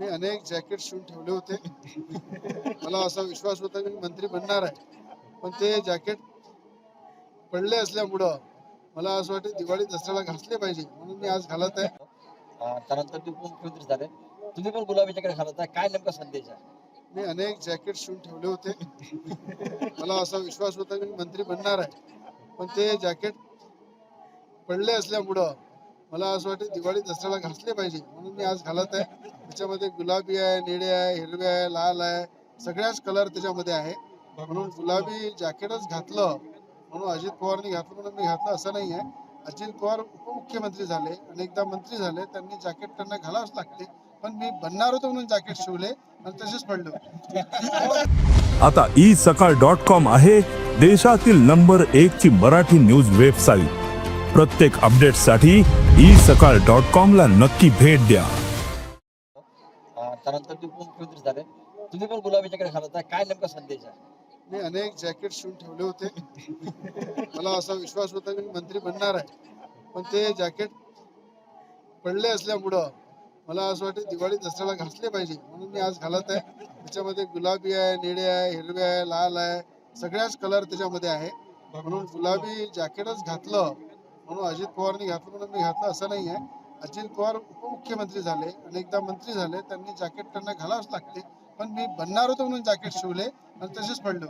मी अनेक जॅकेट शिवून ठेवले होते. मला असा विश्वास होता की मंत्री बनणार आहे. पण ते जॅकेट पडले असल्यामुळं मला असं वाटतं दिवाळी दसऱ्याला घासले पाहिजे. म्हणून मी आज घालत आहे. त्यानंतर तुम्ही उपमुख्यमंत्री झाले. तुम्ही पण गुलाबी जॅकेट घालत आहे. काय नेमका संदेश आहे? मी अनेक जॅकेट शिवून ठेवले होते. मला असा विश्वास होता की मंत्री बनणार आहे. पण ते जॅकेट पडले असल्यामुळं मला असं वाटतं दिवाळी दसऱ्याला घासले पाहिजे. म्हणून मी आज घालत आहे. त्याच्यामध्ये गुलाबी आहे निळे आहे हिरवे आहे लाल आहे. सगळ्याच कलर त्याच्यामध्ये आहे. म्हणून गुलाबी जॅकेटच घातलं म्हणून अजित पवारनी घातलं म्हणून मी घातलं असं नाही आहे अजित पवार उपमुख्यमंत्री झाले अनेकदा मंत्री झाले त्यांनी जॅकेट त्यांना घालावंच लागते. पण मी बनणार होतो म्हणून जॅकेट शिवले आणि तसेच पडलो. आता ई सकाळ डॉट कॉम आहे देशातील नंबर एक ची मराठी न्यूज वेबसाईट प्रत्येक अपडेटसाठी ई सकाळ डॉट कॉम ला नक्की भेट द्या. अं, त्यानंतर तुम्ही उपमुख्यमंत्री झाले तुम्ही पण गुलाबी जॅकेट घालत आहे काय नेमका संदेश आहे? मी अनेक जॅकेट शिवून ठेवले होते. मला असा विश्वास होता की मी मंत्री बनणार आहे. पण ते जॅकेट पडले असल्यामुळं मला असं वाटतं दिवाळी दसऱ्याला घासले पाहिजे. म्हणून मी आज घालत आहे. त्याच्यामध्ये गुलाबी आहे निळे आहे हिरवे आहे लाल आहे. सगळ्याच कलर त्याच्यामध्ये आहे. म्हणून गुलाबी जॅकेटच घातलं म्हणून अजित पवारने घातलं म्हणून मी घातलं असं नाही आहे अजित पवार उपमुख्यमंत्री झाले अनेकदा मंत्री झाले त्यांनी जॅकेट त्यांना घालावंच लागते. पण मी बनणार होतो म्हणून जॅकेट शिवले आणि तसेच पडलो